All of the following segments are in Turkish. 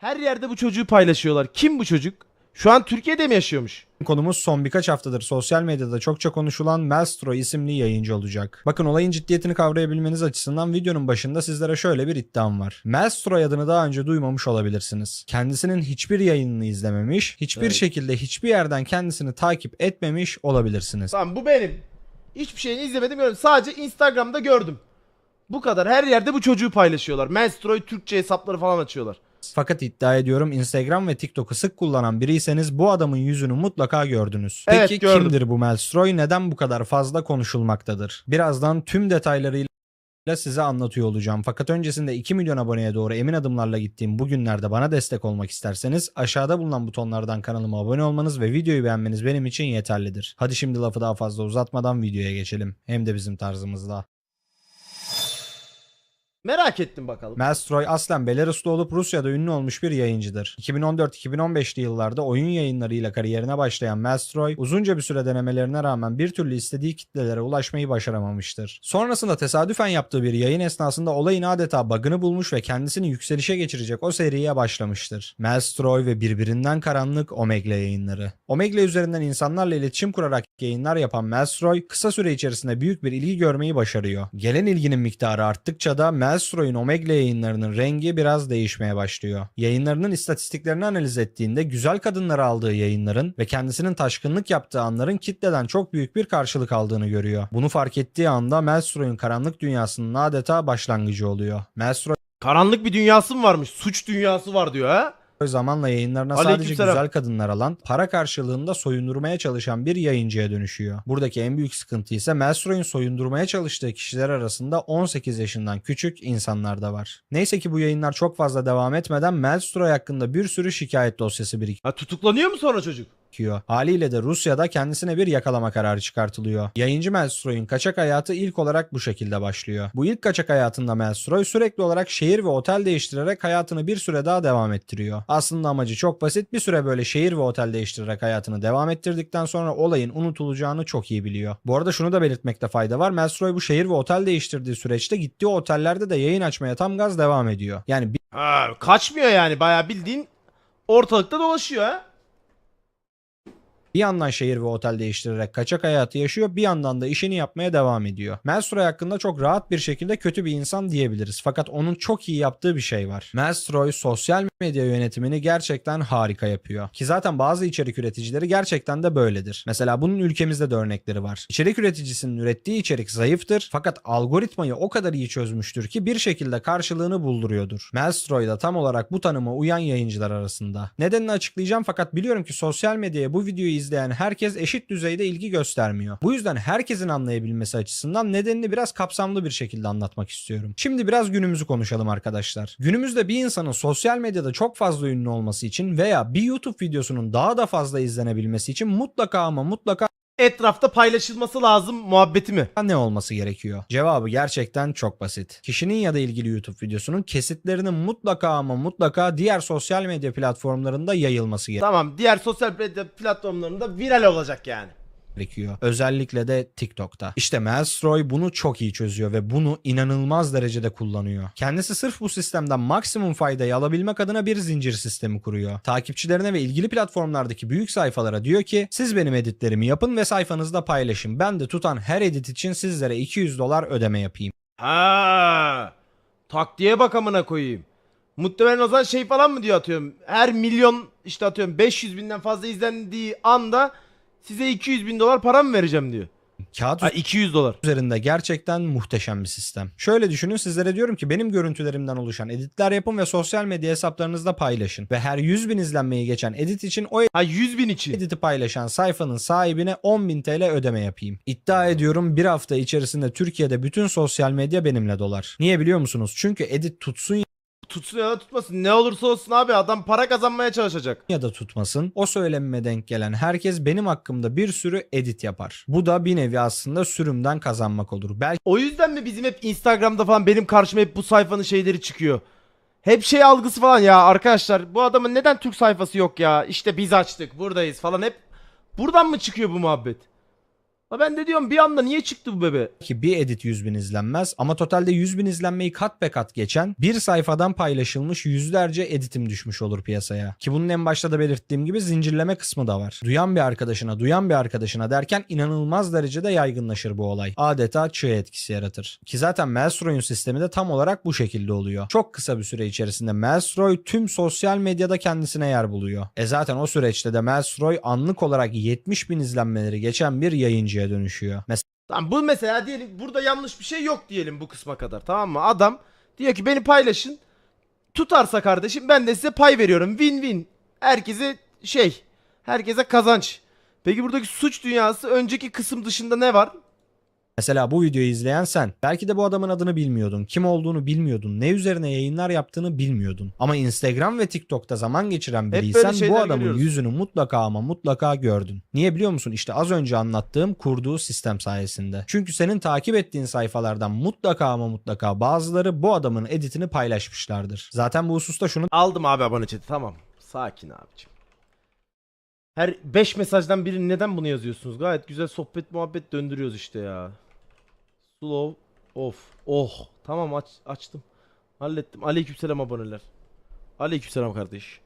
Her yerde bu çocuğu paylaşıyorlar. Kim bu çocuk? Şu an Türkiye'de mi yaşıyormuş? Konumuz son birkaç haftadır sosyal medyada çokça konuşulan Melstro isimli yayıncı olacak. Bakın olayın ciddiyetini kavrayabilmeniz açısından videonun başında sizlere şöyle bir iddiam var. Melstro adını daha önce duymamış olabilirsiniz. Kendisinin hiçbir yayınını izlememiş, hiçbir Evet. şekilde hiçbir yerden kendisini takip etmemiş olabilirsiniz. Tamam bu benim. Hiçbir şeyini izlemedim gördüm. Sadece Instagram'da gördüm. Bu kadar. Her yerde bu çocuğu paylaşıyorlar. Menstroy Türkçe hesapları falan açıyorlar. Fakat iddia ediyorum Instagram ve TikTok'u sık kullanan biriyseniz bu adamın yüzünü mutlaka gördünüz. Evet, Peki gördüm. kimdir bu Melstroy? Neden bu kadar fazla konuşulmaktadır? Birazdan tüm detaylarıyla size anlatıyor olacağım. Fakat öncesinde 2 milyon aboneye doğru emin adımlarla gittiğim bu günlerde bana destek olmak isterseniz aşağıda bulunan butonlardan kanalıma abone olmanız ve videoyu beğenmeniz benim için yeterlidir. Hadi şimdi lafı daha fazla uzatmadan videoya geçelim. Hem de bizim tarzımızda. Merak ettim bakalım. Melstroy aslen Belaruslu olup Rusya'da ünlü olmuş bir yayıncıdır. 2014-2015'li yıllarda oyun yayınlarıyla kariyerine başlayan Melstroy uzunca bir süre denemelerine rağmen bir türlü istediği kitlelere ulaşmayı başaramamıştır. Sonrasında tesadüfen yaptığı bir yayın esnasında olayın adeta bug'ını bulmuş ve kendisini yükselişe geçirecek o seriye başlamıştır. Melstroy ve birbirinden karanlık Omegle yayınları. Omegle üzerinden insanlarla iletişim kurarak yayınlar yapan Melstroy kısa süre içerisinde büyük bir ilgi görmeyi başarıyor. Gelen ilginin miktarı arttıkça da Melstroy'un Omegle yayınlarının rengi biraz değişmeye başlıyor. Yayınlarının istatistiklerini analiz ettiğinde güzel kadınları aldığı yayınların ve kendisinin taşkınlık yaptığı anların kitleden çok büyük bir karşılık aldığını görüyor. Bunu fark ettiği anda Melstroy'un karanlık dünyasının adeta başlangıcı oluyor. Melstroy Karanlık bir dünyası mı varmış? Suç dünyası var diyor ha? Zamanla yayınlarına sadece Aleykümselam. güzel kadınlar alan, para karşılığında soyundurmaya çalışan bir yayıncıya dönüşüyor. Buradaki en büyük sıkıntı ise Melstroy'un soyundurmaya çalıştığı kişiler arasında 18 yaşından küçük insanlar da var. Neyse ki bu yayınlar çok fazla devam etmeden Melstroy hakkında bir sürü şikayet dosyası birikiyor. Ha tutuklanıyor mu sonra çocuk? Gerekiyor. Haliyle de Rusya'da kendisine bir yakalama kararı çıkartılıyor. Yayıncı Melstroy'un kaçak hayatı ilk olarak bu şekilde başlıyor. Bu ilk kaçak hayatında Melstroy sürekli olarak şehir ve otel değiştirerek hayatını bir süre daha devam ettiriyor. Aslında amacı çok basit. Bir süre böyle şehir ve otel değiştirerek hayatını devam ettirdikten sonra olayın unutulacağını çok iyi biliyor. Bu arada şunu da belirtmekte fayda var. Melstroy bu şehir ve otel değiştirdiği süreçte gittiği otellerde de yayın açmaya tam gaz devam ediyor. Yani Ha kaçmıyor yani. Bayağı bildiğin ortalıkta dolaşıyor ha. Bir yandan şehir ve otel değiştirerek kaçak hayatı yaşıyor, bir yandan da işini yapmaya devam ediyor. Melstroy hakkında çok rahat bir şekilde kötü bir insan diyebiliriz. Fakat onun çok iyi yaptığı bir şey var. Melstroy sosyal medya yönetimini gerçekten harika yapıyor. Ki zaten bazı içerik üreticileri gerçekten de böyledir. Mesela bunun ülkemizde de örnekleri var. İçerik üreticisinin ürettiği içerik zayıftır fakat algoritmayı o kadar iyi çözmüştür ki bir şekilde karşılığını bulduruyordur. Melstroy da tam olarak bu tanıma uyan yayıncılar arasında. Nedenini açıklayacağım fakat biliyorum ki sosyal medyaya bu videoyu izleyen herkes eşit düzeyde ilgi göstermiyor. Bu yüzden herkesin anlayabilmesi açısından nedenini biraz kapsamlı bir şekilde anlatmak istiyorum. Şimdi biraz günümüzü konuşalım arkadaşlar. Günümüzde bir insanın sosyal medyada çok fazla ünlü olması için veya bir YouTube videosunun daha da fazla izlenebilmesi için mutlaka ama mutlaka Etrafta paylaşılması lazım muhabbeti mi? ne olması gerekiyor? Cevabı gerçekten çok basit. Kişinin ya da ilgili YouTube videosunun kesitlerinin mutlaka ama mutlaka diğer sosyal medya platformlarında yayılması Tamam diğer sosyal medya platformlarında viral olacak yani. Gerekiyor. Özellikle de TikTok'ta. İşte Melstroy bunu çok iyi çözüyor ve bunu inanılmaz derecede kullanıyor. Kendisi sırf bu sistemden maksimum faydayı alabilmek adına bir zincir sistemi kuruyor. Takipçilerine ve ilgili platformlardaki büyük sayfalara diyor ki siz benim editlerimi yapın ve sayfanızda paylaşın. Ben de tutan her edit için sizlere 200 dolar ödeme yapayım. Ha, taktiğe bak amına koyayım. Muhtemelen o zaman şey falan mı diyor atıyorum. Her milyon işte atıyorum 500 binden fazla izlendiği anda size 200 bin dolar para mı vereceğim diyor. Kağıt Ha 200 dolar. üzerinde gerçekten muhteşem bir sistem. Şöyle düşünün sizlere diyorum ki benim görüntülerimden oluşan editler yapın ve sosyal medya hesaplarınızda paylaşın. Ve her 100 bin izlenmeyi geçen edit için o Ha 100 bin için. editi paylaşan sayfanın sahibine 10.000 TL ödeme yapayım. İddia ediyorum bir hafta içerisinde Türkiye'de bütün sosyal medya benimle dolar. Niye biliyor musunuz? Çünkü edit tutsun Tutsun ya da tutmasın ne olursa olsun abi adam para kazanmaya çalışacak. ya da tutmasın o söylenime denk gelen herkes benim hakkımda bir sürü edit yapar. Bu da bir nevi aslında sürümden kazanmak olur. Belki O yüzden mi bizim hep Instagram'da falan benim karşıma hep bu sayfanın şeyleri çıkıyor. Hep şey algısı falan ya arkadaşlar bu adamın neden Türk sayfası yok ya işte biz açtık buradayız falan hep buradan mı çıkıyor bu muhabbet? La ben de diyorum bir anda niye çıktı bu bebe? ki bir edit 100 bin izlenmez ama totalde 100 bin izlenmeyi kat be kat geçen bir sayfadan paylaşılmış yüzlerce editim düşmüş olur piyasaya. Ki bunun en başta da belirttiğim gibi zincirleme kısmı da var. Duyan bir arkadaşına, duyan bir arkadaşına derken inanılmaz derecede yaygınlaşır bu olay. Adeta çığ etkisi yaratır. Ki zaten Maelstrom'un sistemi de tam olarak bu şekilde oluyor. Çok kısa bir süre içerisinde Maelstrom tüm sosyal medyada kendisine yer buluyor. E zaten o süreçte de Maelstrom anlık olarak 70 bin izlenmeleri geçen bir yayıncıya dönüşüyor. Mesela Tamam bu mesela diyelim burada yanlış bir şey yok diyelim bu kısma kadar tamam mı? Adam diyor ki beni paylaşın. Tutarsa kardeşim ben de size pay veriyorum. Win win. Herkese şey. Herkese kazanç. Peki buradaki suç dünyası önceki kısım dışında ne var? Mesela bu videoyu izleyen sen. Belki de bu adamın adını bilmiyordun. Kim olduğunu bilmiyordun. Ne üzerine yayınlar yaptığını bilmiyordun. Ama Instagram ve TikTok'ta zaman geçiren biriysen bu adamın görüyoruz. yüzünü mutlaka ama mutlaka gördün. Niye biliyor musun? İşte az önce anlattığım kurduğu sistem sayesinde. Çünkü senin takip ettiğin sayfalardan mutlaka ama mutlaka bazıları bu adamın editini paylaşmışlardır. Zaten bu hususta şunu Aldım abi abone chat'i tamam. Sakin abicim. Her 5 mesajdan biri neden bunu yazıyorsunuz? Gayet güzel sohbet muhabbet döndürüyoruz işte ya. Slow off. Oh. Tamam aç, açtım. Hallettim. Aleykümselam aboneler. Aleykümselam kardeş.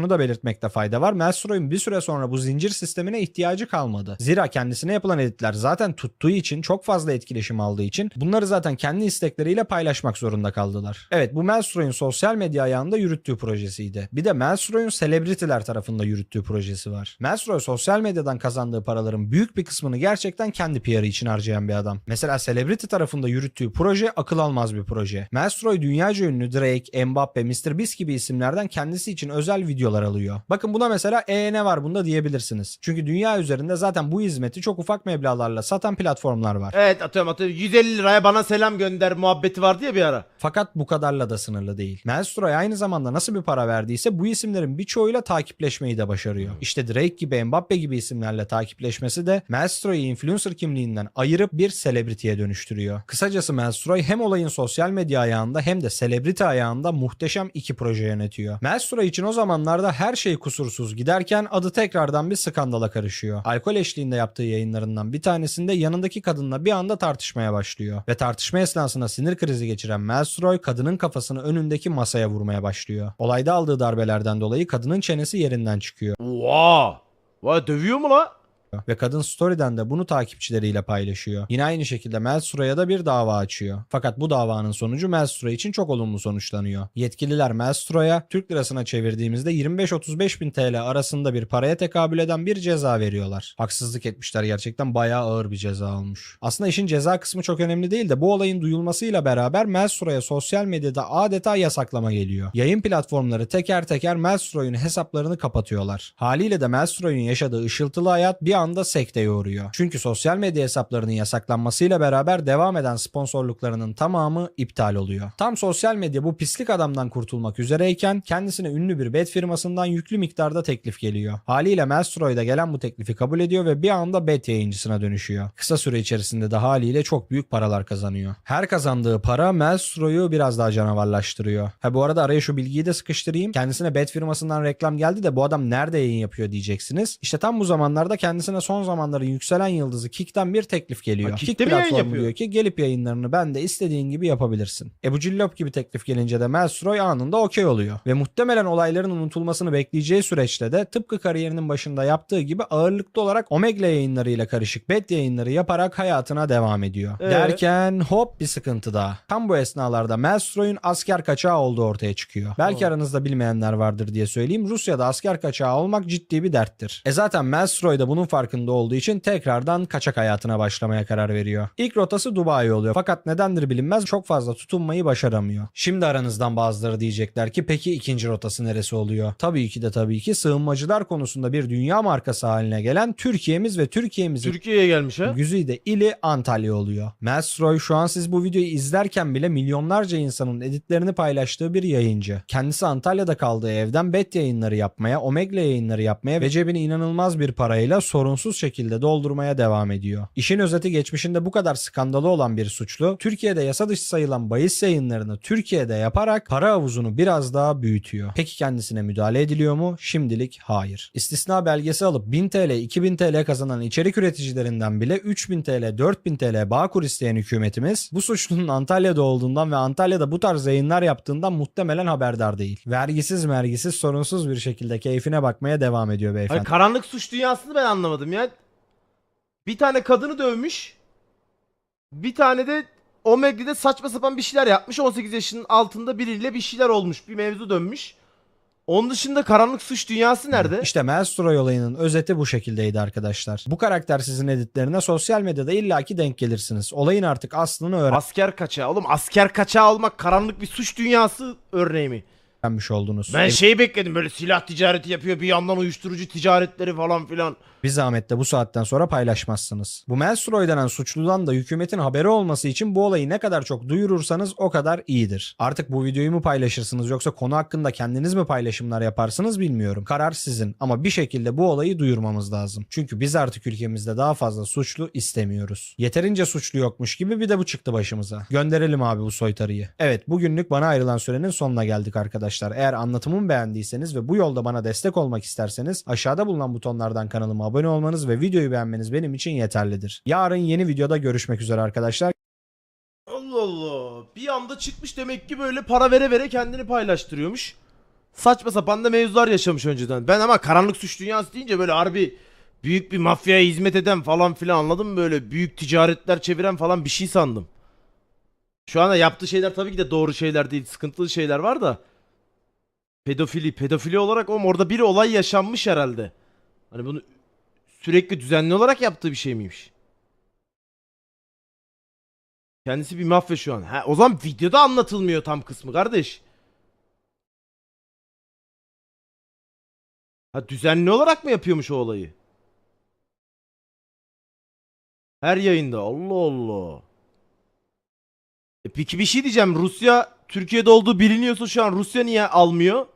Bunu da belirtmekte fayda var. Maelstrom'un bir süre sonra bu zincir sistemine ihtiyacı kalmadı. Zira kendisine yapılan editler zaten tuttuğu için çok fazla etkileşim aldığı için bunları zaten kendi istekleriyle paylaşmak zorunda kaldılar. Evet bu Maelstrom'un sosyal medya ayağında yürüttüğü projesiydi. Bir de Maelstrom'un celebrity'ler tarafında yürüttüğü projesi var. Maelstrom sosyal medyadan kazandığı paraların büyük bir kısmını gerçekten kendi PR'ı için harcayan bir adam. Mesela celebrity tarafında yürüttüğü proje akıl almaz bir proje. Maelstrom dünyaca ünlü Drake, Mbappe, Mr. Beast gibi isimlerden kendisi için özel videolar alıyor. Bakın buna mesela e ne var bunda diyebilirsiniz. Çünkü dünya üzerinde zaten bu hizmeti çok ufak meblağlarla satan platformlar var. Evet atıyorum atıyorum 150 liraya bana selam gönder muhabbeti vardı ya bir ara. Fakat bu kadarla da sınırlı değil. Maelstro'ya aynı zamanda nasıl bir para verdiyse bu isimlerin birçoğuyla takipleşmeyi de başarıyor. İşte Drake gibi Mbappe gibi isimlerle takipleşmesi de Maelstro'yu influencer kimliğinden ayırıp bir celebrity'ye dönüştürüyor. Kısacası Maelstro hem olayın sosyal medya ayağında hem de celebrity ayağında muhteşem iki proje yönetiyor. Maelstro için o zamanlarda her şey kusursuz giderken adı tekrardan bir skandala karışıyor. Alkol eşliğinde yaptığı yayınlarından bir tanesinde yanındaki kadınla bir anda tartışmaya başlıyor. Ve tartışma esnasında sinir krizi geçiren Maelstroy kadının kafasını önündeki masaya vurmaya başlıyor. Olayda aldığı darbelerden dolayı kadının çenesi yerinden çıkıyor. Oha. Vay dövüyor mu la? Ve kadın story'den de bunu takipçileriyle paylaşıyor. Yine aynı şekilde Melstro'ya da bir dava açıyor. Fakat bu davanın sonucu Melstro için çok olumlu sonuçlanıyor. Yetkililer Melstro'ya Türk lirasına çevirdiğimizde 25-35 bin TL arasında bir paraya tekabül eden bir ceza veriyorlar. Haksızlık etmişler gerçekten bayağı ağır bir ceza almış. Aslında işin ceza kısmı çok önemli değil de bu olayın duyulmasıyla beraber Melstro'ya sosyal medyada adeta yasaklama geliyor. Yayın platformları teker teker Melstro'nun hesaplarını kapatıyorlar. Haliyle de Melstro'nun yaşadığı ışıltılı hayat bir anda sekteye uğruyor. Çünkü sosyal medya hesaplarının yasaklanmasıyla beraber devam eden sponsorluklarının tamamı iptal oluyor. Tam sosyal medya bu pislik adamdan kurtulmak üzereyken kendisine ünlü bir bet firmasından yüklü miktarda teklif geliyor. Haliyle Melstroy da gelen bu teklifi kabul ediyor ve bir anda bet yayıncısına dönüşüyor. Kısa süre içerisinde de haliyle çok büyük paralar kazanıyor. Her kazandığı para Melstroy'u biraz daha canavarlaştırıyor. Ha bu arada araya şu bilgiyi de sıkıştırayım. Kendisine bet firmasından reklam geldi de bu adam nerede yayın yapıyor diyeceksiniz. İşte tam bu zamanlarda kendisine son zamanların yükselen yıldızı Kick'ten bir teklif geliyor. Ha, mi yayın platformu yapıyor? diyor ki gelip yayınlarını ben de istediğin gibi yapabilirsin. Ebu Cillop gibi teklif gelince de Melstroy anında okey oluyor. Ve muhtemelen olayların unutulmasını bekleyeceği süreçte de tıpkı kariyerinin başında yaptığı gibi ağırlıklı olarak Omegle yayınlarıyla karışık bet yayınları yaparak hayatına devam ediyor. Ee? Derken hop bir sıkıntı daha. Tam bu esnalarda Melstroy'un asker kaçağı olduğu ortaya çıkıyor. Belki Doğru. aranızda bilmeyenler vardır diye söyleyeyim. Rusya'da asker kaçağı olmak ciddi bir derttir. E zaten Melstroy da bunun farkında olduğu için tekrardan kaçak hayatına başlamaya karar veriyor. İlk rotası Dubai oluyor. Fakat nedendir bilinmez çok fazla tutunmayı başaramıyor. Şimdi aranızdan bazıları diyecekler ki peki ikinci rotası neresi oluyor? Tabii ki de tabii ki sığınmacılar konusunda bir dünya markası haline gelen Türkiye'miz ve Türkiye'mizin Türkiye'ye gelmiş ha. Güzide ili Antalya oluyor. Melstroy şu an siz bu videoyu izlerken bile milyonlarca insanın editlerini paylaştığı bir yayıncı. Kendisi Antalya'da kaldığı evden bet yayınları yapmaya, Omegle yayınları yapmaya ve cebine inanılmaz bir parayla sorun sorunsuz şekilde doldurmaya devam ediyor. İşin özeti geçmişinde bu kadar skandalı olan bir suçlu, Türkiye'de yasa dışı sayılan bahis yayınlarını Türkiye'de yaparak para havuzunu biraz daha büyütüyor. Peki kendisine müdahale ediliyor mu? Şimdilik hayır. İstisna belgesi alıp 1000 TL, 2000 TL kazanan içerik üreticilerinden bile 3000 TL, 4000 TL Bağkur isteyen hükümetimiz bu suçlunun Antalya'da olduğundan ve Antalya'da bu tarz yayınlar yaptığından muhtemelen haberdar değil. Vergisiz mergisiz sorunsuz bir şekilde keyfine bakmaya devam ediyor beyefendi. Hayır, karanlık suç dünyasını ben anlamadım ya. Bir tane kadını dövmüş. Bir tane de Omegle'de saçma sapan bir şeyler yapmış. 18 yaşının altında biriyle bir şeyler olmuş. Bir mevzu dönmüş. Onun dışında karanlık suç dünyası nerede? İşte Maelstrom olayının özeti bu şekildeydi arkadaşlar. Bu karaktersizin editlerine sosyal medyada illaki denk gelirsiniz. Olayın artık aslını Asker kaçağı. Oğlum asker kaçağı olmak karanlık bir suç dünyası örneği mi? Öğrenmiş oldunuz. Ben şeyi bekledim böyle silah ticareti yapıyor bir yandan uyuşturucu ticaretleri falan filan. bir zahmet de bu saatten sonra paylaşmazsınız. Bu Maelstrom denen suçludan da hükümetin haberi olması için bu olayı ne kadar çok duyurursanız o kadar iyidir. Artık bu videoyu mu paylaşırsınız yoksa konu hakkında kendiniz mi paylaşımlar yaparsınız bilmiyorum. Karar sizin ama bir şekilde bu olayı duyurmamız lazım. Çünkü biz artık ülkemizde daha fazla suçlu istemiyoruz. Yeterince suçlu yokmuş gibi bir de bu çıktı başımıza. Gönderelim abi bu soytarıyı. Evet bugünlük bana ayrılan sürenin sonuna geldik arkadaşlar. Eğer anlatımımı beğendiyseniz ve bu yolda bana destek olmak isterseniz aşağıda bulunan butonlardan kanalıma abone olmanız ve videoyu beğenmeniz benim için yeterlidir. Yarın yeni videoda görüşmek üzere arkadaşlar. Allah Allah. Bir anda çıkmış demek ki böyle para vere vere kendini paylaştırıyormuş. Saçma sapan da mevzular yaşamış önceden. Ben ama karanlık suç dünyası deyince böyle harbi büyük bir mafyaya hizmet eden falan filan anladın mı? Böyle büyük ticaretler çeviren falan bir şey sandım. Şu anda yaptığı şeyler tabii ki de doğru şeyler değil. Sıkıntılı şeyler var da. Pedofili. Pedofili olarak oğlum orada bir olay yaşanmış herhalde. Hani bunu sürekli düzenli olarak yaptığı bir şey miymiş? Kendisi bir mafya şu an. Ha, o zaman videoda anlatılmıyor tam kısmı kardeş. Ha düzenli olarak mı yapıyormuş o olayı? Her yayında. Allah Allah. E peki bir şey diyeceğim. Rusya Türkiye'de olduğu biliniyorsa şu an Rusya niye almıyor?